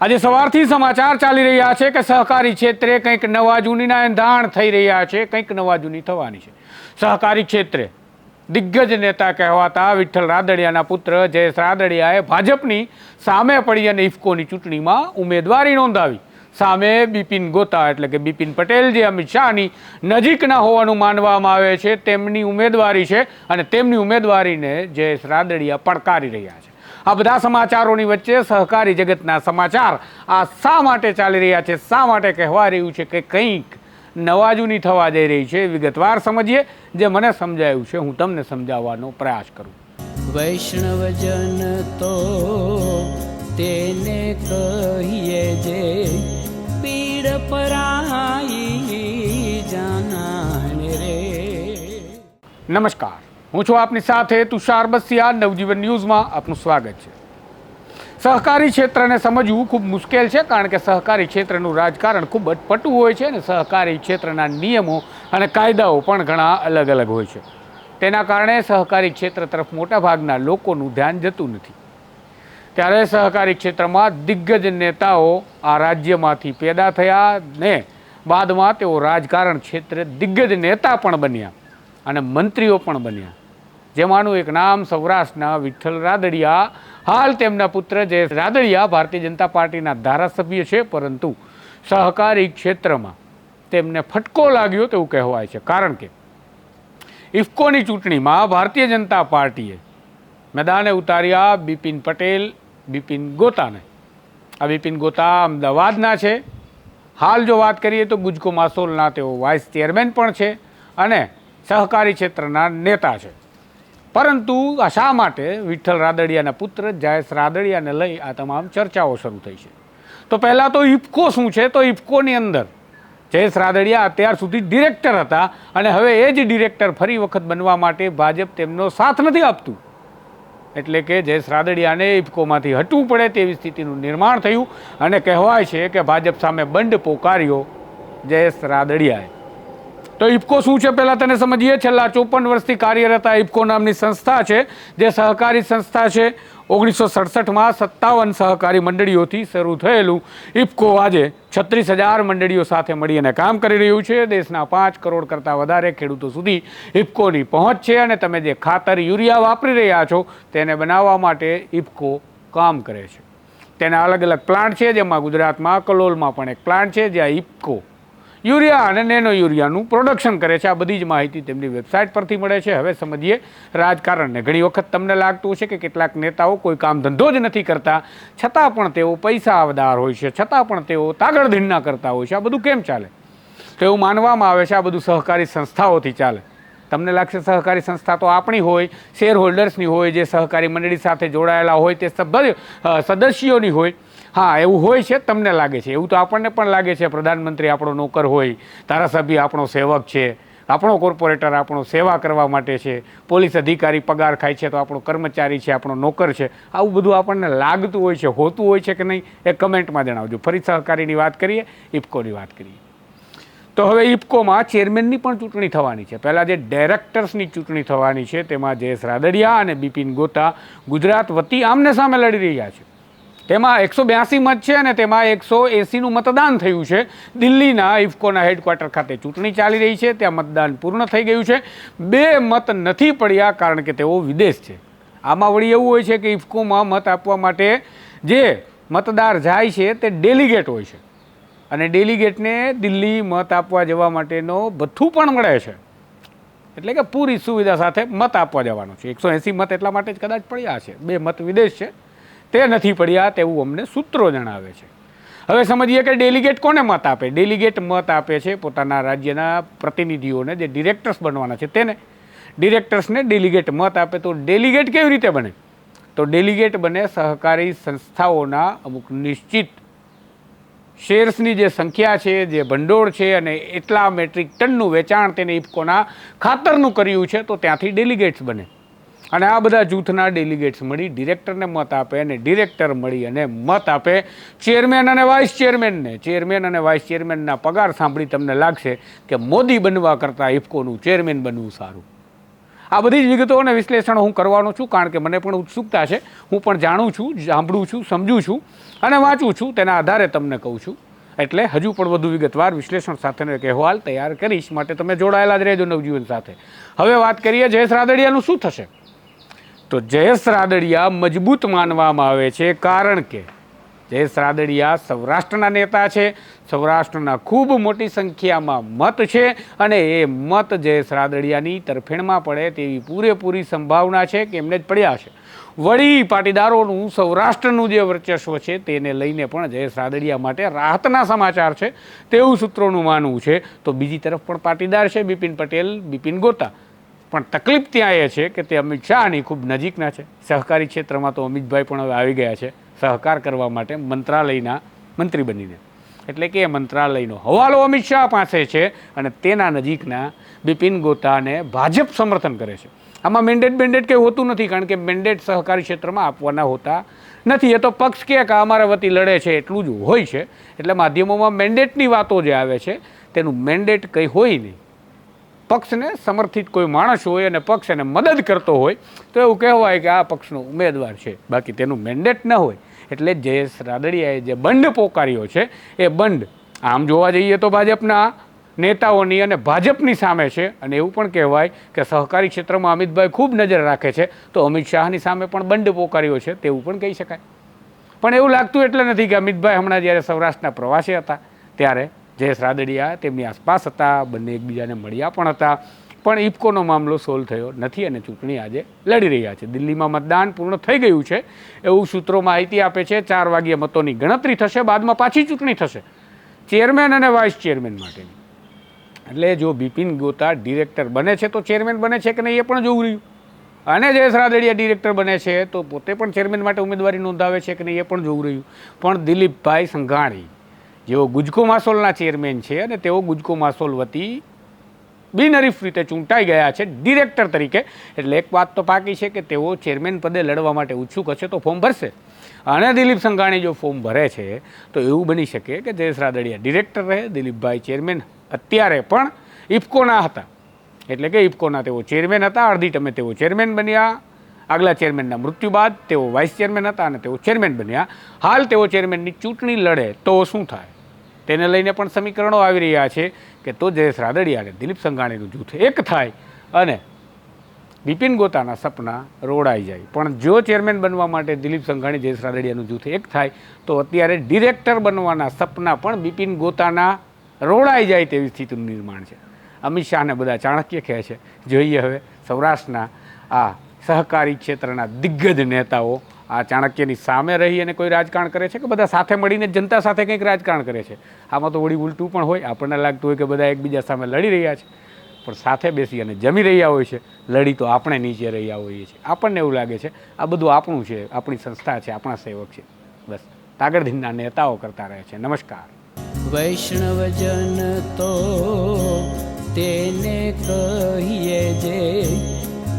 આજે સવારથી સમાચાર ચાલી રહ્યા છે કે સહકારી ક્ષેત્રે કંઈક નવા જૂનીના એંધાણ થઈ રહ્યા છે, કંઈક નવા જૂની થવાની છે. સહકારી ક્ષેત્રે દિગ્ગજ નેતા કહેવાતા વિઠ્ઠલ રાદડિયાના પુત્ર જયેશ રાદડિયાએ ભાજપની સામે પડી અને ઇફકોની ચૂંટણીમાં ઉમેદવારી નોંધાવી. સામે બિપિન ગોતા એટલે કે બિપિન પટેલ જે અમિત શાહની નજીકના હોવાનું માનવામાં આવે છે, તેમની ઉમેદવારી છે અને તેમની ઉમેદવારીને જયેશ રાદડિયા પડકારી રહ્યા છે. આ બધા સમાચારોની વચ્ચે સહકારી જગતના સમાચાર આ શા માટે ચાલી રહ્યા છે શા માટે કહેવા રહ્યું છે કે કંઈક નવા જૂની થવા જઈ રહી છે વિગતવાર સમજીએ. જે મને સમજાયું છે હું તમને સમજાવવાનો પ્રયાસ કરું. વૈષ્ણવજન તો તેને કહીએ જે પીડ પરાઈ જાનાને રે. નમસ્કાર. હું છું આપની સાથે તુષાર બસિયા નવજીવન ન્યૂઝમાં આપનું સ્વાગત છે. સહકારી ક્ષેત્રને સમજવું ખૂબ મુશ્કેલ છે કારણ કે સહકારી ક્ષેત્રનું રાજકારણ ખૂબ અટપટું હોય છે અને સહકારી ક્ષેત્રના નિયમો અને કાયદાઓ પણ ઘણા અલગ અલગ હોય છે. તેના કારણે સહકારી ક્ષેત્ર તરફ મોટાભાગના લોકોનું ધ્યાન જતું નથી. ત્યારે સહકારી ક્ષેત્રમાં દિગ્ગજ નેતાઓ આ રાજ્યમાંથી પેદા થયા ને બાદમાં તેઓ રાજકારણ ક્ષેત્રે દિગ્ગજ નેતા પણ બન્યા અને મંત્રીઓ પણ બન્યા. જેમાંનું એક નામ સૌરાષ્ટ્રના વિઠ્ઠલ રાદડિયા. હાલ તેમના પુત્ર જે રાદડિયા ભારતીય જનતા પાર્ટીના ધારાસભ્ય છે, પરંતુ સહકારી ક્ષેત્રમાં તેમને ફટકો લાગ્યો તેવું કહેવાય છે. કારણ કે ઇફકોની ચૂંટણીમાં ભારતીય જનતા પાર્ટીએ મેદાને ઉતાર્યા બિપિન પટેલ, બિપિન ગોતાને. આ બિપિન ગોતા અમદાવાદના છે. હાલ જો વાત કરીએ તો ગુજકો માસોલના તેઓ વાઇસ ચેરમેન પણ છે અને સહકારી ક્ષેત્રના નેતા છે. પરંતુ આ શા માટે વિઠ્ઠલ રાદડિયાના પુત્ર જયેશ રાદડિયાને લઈ આ તમામ ચર્ચાઓ શરૂ થઈ છે? તો પહેલાં તો ઇફકો શું છે? તો ઇફકોની અંદર જયેશ રાદડિયા અત્યાર સુધી ડિરેક્ટર હતા અને હવે એ જ ડિરેક્ટર ફરી વખત બનવા માટે ભાજપ તેમનો સાથ નથી આપતું. એટલે કે જયેશ રાદડિયાને ઇફકોમાંથી હટવું પડે તેવી સ્થિતિનું નિર્માણ થયું અને કહેવાય છે કે ભાજપ સામે બંડ પોકાર્યો જયેશ રાદડિયાએ. તો ઇફકો શું છે? પહેલાં તેને સમજીએ. છેલ્લા ચોપન વર્ષથી કાર્યરત આ ઇફકો નામની સંસ્થા છે, જે સહકારી સંસ્થા છે. ઓગણીસો સડસઠમાં સત્તાવન સહકારી મંડળીઓથી શરૂ થયેલું ઇફકો આજે છત્રીસ હજાર મંડળીઓ સાથે મળી અને કામ કરી રહ્યું છે. દેશના પાંચ કરોડ કરતાં વધારે ખેડૂતો સુધી ઇફકોની પહોંચ છે અને તમે જે ખાતર યુરિયા વાપરી રહ્યા છો, તેને બનાવવા માટે ઇફકો કામ કરે છે. તેના અલગ અલગ પ્લાન્ટ છે, જેમાં ગુજરાતમાં કલોલમાં પણ એક પ્લાન્ટ છે, જ્યાં ઇફકો યુરિયા અને નેનો યુરિયાનું પ્રોડક્શન કરે છે. આ બધી જ માહિતી તેમની વેબસાઇટ પરથી મળે છે. હવે સમજીએ રાજકારણને. ઘણી વખત તમને લાગતું છે કે કેટલાક નેતાઓ કોઈ કામ ધંધો જ નથી કરતા, છતાં પણ તેઓ પૈસા આવદાર હોય છે, છતાં પણ તેઓ તાગડધીંડા કરતા હોય છે. આ બધું કેમ ચાલે? તો એવું માનવામાં આવે છે આ બધું સહકારી સંસ્થાઓથી ચાલે. તમને લાગશે સહકારી સંસ્થા તો આપણી હોય શેર હોલ્ડર્સની હોય, જે સહકારી મંડળી સાથે જોડાયેલા હોય, તે સભ્ય સદસ્યોની હોય. હા, એવું હોય છે, તમને લાગે છે. એવું તો આપણને પણ લાગે છે, પ્રધાનમંત્રી આપણો નોકર હોય, ધારાસભ્ય આપણો સેવક છે, આપણો કોર્પોરેટર આપણો સેવા કરવા માટે છે, પોલીસ અધિકારી પગાર ખાય છે, તો આપણો કર્મચારી છે, આપણો નોકર છે. આવું બધું આપણને લાગતું હોય છે, હોતું હોય છે કે નહીં, એ કમેન્ટમાં જણાવજો. ફરી સહકારીની વાત કરીએ ઇફકોની વાત કરીએ. તો હવે ઇફકોમાં ચેરમેનની પણ ચૂંટણી થવાની છે. પહેલાં જે ડાયરેક્ટર્સની ચૂંટણી થવાની છે, તેમાં જયેશ રાદડિયા અને બિપિન ગોતા ગુજરાત વતી આમને સામે લડી રહ્યા છે. તેમાં એકસો બ્યાસી મત છે અને તેમાં એકસો એંસીનું મતદાન થયું છે. દિલ્હીના ઇફકોના હેડક્વાર્ટર ખાતે ચૂંટણી ચાલી રહી છે. ત્યાં મતદાન પૂર્ણ થઈ ગયું છે. બે મત નથી પડ્યા કારણ કે તેઓ વિદેશ છે. આમાં વળી એવું હોય છે કે ઇફકોમાં મત આપવા માટે જે મતદાર જાય છે તે ડેલિગેટ હોય છે. અને ડેલિગેટને દિલ્હી મત આપવા જવા માટેનો ભથ્થું પણ મળે છે. એટલે કે પૂરી સુવિધા સાથે મત આપવા જવાનો છે. એકસો એંસી મત એટલા માટે જ કદાચ પડ્યા છે. બે મત વિદેશ છે. તે નથી પડ્યા તેવું અમને સૂત્રો જણાવે છે. હવે સમજીએ કે ડેલિગેટ કોને મત આપે? ડેલિગેટ મત આપે છે પોતાના રાજ્યના પ્રતિનિધિઓને, જે ડિરેક્ટર્સ બનવાના છે તેને. ડિરેક્ટર્સને ડેલિગેટ મત આપે તો ડેલિગેટ કેવી રીતે બને? તો ડેલિગેટ બને સહકારી સંસ્થાઓના અમુક નિશ્ચિત શેર્સની જે સંખ્યા છે, જે ભંડોળ છે અને એટલા મેટ્રિક ટનનું વેચાણ તેને ઇફકોના ખાતરનું કર્યું છે, તો ત્યાંથી ડેલિગેટ્સ બને. અને આ બધા જૂથના ડેલિગેટ્સ મળી, ડિરેક્ટરને મત આપે અને ડિરેક્ટર મળી અને મત આપે. ચેરમેન અને વાઇસ ચેરમેનને, ચેરમેન અને વાઇસ ચેરમેનના પગાર સાંભળી તમને લાગશે કે મોદી બનવા કરતાં ઇફકોનું ચેરમેન બનવું સારું. આ બધી જ વિગતો અને વિશ્લેષણ હું કરવાનો છું, કારણ કે મને પણ ઉત્સુકતા છે. હું પણ જાણું છું, સાંભળું છું, સમજું છું અને વાંચું છું, તેના આધારે તમને કહું છું. એટલે હજુ પણ વધુ વિગતવાર વિશ્લેષણ સાથેનો એક અહેવાલ તૈયાર કરીશ. માટે તમે જોડાયેલા જ રહેજો નવજીવન સાથે. હવે વાત કરીએ જયેશ રાદડિયાનું, શું થશે? તો જયેશ રાદડિયા મજબૂત માનવામાં આવે છે. કારણ કે જયેશ રાદડિયા સૌરાષ્ટ્રના નેતા છે. સૌરાષ્ટ્રના ખૂબ મોટી સંખ્યામાં મત છે અને એ મત જયેશ રાદડિયાની તરફેણમાં પડે તેવી પૂરેપૂરી સંભાવના છે કે એમને જ પડ્યા છે. વળી પાટીદારોનું સૌરાષ્ટ્રનું જે વર્ચસ્વ છે તેને લઈને પણ જયેશ રાદડિયા માટે રાહતના સમાચાર છે. તેવું સૂત્રોનું માનવું છે. તો બીજી તરફ પણ પાટીદાર છે બિપિન પટેલ, બિપિન ગોતા. પણ તકલીફ ત્યાં એ છે કે તે અમિત શાહની ખૂબ નજીકના છે. સહકારી ક્ષેત્રમાં તો અમિતભાઈ પણ હવે આવી ગયા છે. સહકાર કરવા માટે મંત્રાલયના મંત્રી બનીને. એટલે કે મંત્રાલયનો હવાલો અમિત શાહ પાસે છે અને તેના નજીકના બિપિન ગોતાને ભાજપ સમર્થન કરે છે. આમાં મેન્ડેટ બેન્ડેટ કંઈ હોતું નથી કારણ કે મેન્ડેટ સહકારી ક્ષેત્રમાં આપવાના હોતા નથી. એ તો પક્ષ કે અમારા વતી લડે છે એટલું જ હોય છે. એટલે માધ્યમોમાં મેન્ડેટની વાતો જે આવે છે, તેનું મેન્ડેટ કંઈ હોય નહીં. પક્ષને સમર્થિત કોઈ માણસ હોય અને પક્ષ એને મદદ કરતો હોય, તો એવું કહેવાય કે આ પક્ષનો ઉમેદવાર છે. બાકી તેનું મેન્ડેટ ન હોય. એટલે જયેશ રાદડિયાએ જે બંડ પોકાર્યો છે, એ બંડ આમ જોવા જઈએ તો ભાજપના નેતાઓની અને ભાજપની સામે છે. અને એવું પણ કહેવાય કે સહકારી ક્ષેત્રમાં અમિતભાઈ ખૂબ નજર રાખે છે. તો અમિત શાહની સામે પણ બંડ પોકાર્યો છે તેવું પણ કહી શકાય. પણ એવું લાગતું એટલે નથી કે અમિતભાઈ હમણાં જ્યારે સૌરાષ્ટ્રના પ્રવાસે હતા, ત્યારે જયેશ રાદડિયા તેમની આસપાસ હતા, બંને એકબીજાને મળ્યા પણ હતા. પણ ઇફકોનો મામલો સોલ્વ થયો નથી અને ચૂંટણી આજે લડી રહ્યા છે. દિલ્હીમાં મતદાન પૂર્ણ થઈ ગયું છે. એવું સૂત્રો માહિતી આપે છે, ચાર વાગ્યે મતોની ગણતરી થશે, બાદમાં પાછી ચૂંટણી થશે. ચેરમેન અને વાઇસ ચેરમેન માટેની. એટલે જો બિપિન ગોતા ડિરેક્ટર બને છે, તો ચેરમેન બને છે કે નહીં એ પણ જોવું રહ્યું. અને જયેશ રાદડિયા ડિરેક્ટર બને છે, તો પોતે પણ ચેરમેન માટે ઉમેદવારી નોંધાવે છે કે નહીં એ પણ જોવું રહ્યું. પણ દિલીપભાઈ સંઘાણી જેઓ ગુજકો માસોલના ચેરમેન છે અને તેઓ ગુજકો માસોલ વતી બિનહરીફ રીતે ચૂંટાઈ ગયા છે, ડિરેક્ટર તરીકે. એટલે એક વાત તો પાકી છે કે તેઓ ચેરમેન પદે લડવા માટે ઉત્સુક હશે તો ફોર્મ ભરશે. અને દિલીપ સંઘાણી જો ફોર્મ ભરે છે, તો એવું બની શકે કે જયેશ રાદડિયા ડિરેક્ટર રહે, દિલીપભાઈ ચેરમેન અત્યારે પણ ઇફકોના હતા. એટલે કે ઇફકોના તેઓ ચેરમેન હતા, અડધી ટમે તેઓ ચેરમેન બન્યા. આગલા ચેરમેનના મૃત્યુ બાદ તેઓ વાઇસ ચેરમેન હતા અને તેઓ ચેરમેન બન્યા. હાલ તેઓ ચેરમેનની ચૂંટણી લડે તો શું થાય? તેને લઈને પણ સમીકરણો આવી રહ્યા છે કે તો જયેશ રાદડિયા અને દિલીપ સંઘાણીનું જૂથ એક થાય અને બિપિન ગોતાના સપના રોડાઈ જાય. પણ જો ચેરમેન બનવા માટે દિલીપ સંઘાણી જયેશ રાદડિયાનું જૂથ એક થાય, તો અત્યારે ડિરેક્ટર બનવાના સપના પણ બિપિન ગોતાના રોડાઈ જાય તેવી સ્થિતિનું નિર્માણ છે. અમિત શાહને બધા ચાણક્ય કહે છે. જોઈએ હવે સૌરાષ્ટ્રના આ સહકારી ક્ષેત્રના દિગ્ગજ નેતાઓ આ ચાણક્યની સામે રહી અને કોઈ રાજકારણ કરે છે કે બધા સાથે મળીને જનતા સાથે કંઈક રાજકારણ કરે છે? આમાં તો વળી ઉલટું પણ હોય. આપણને લાગતું હોય કે બધા એકબીજા સામે લડી રહ્યા છે. પણ સાથે બેસી અને જમી રહ્યા હોય છે. લડી તો આપણે નીચે રહ્યા હોઈએ છીએ. આપણને એવું લાગે છે, આ બધું આપણું છે, આપણી સંસ્થા છે, આપણા સેવક છે. બસ. તાગડધીનના નેતાઓ કરતા રહે છે. નમસ્કાર. વૈષ્ણવજન તો તેને કહીએ જે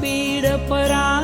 પીડ પરા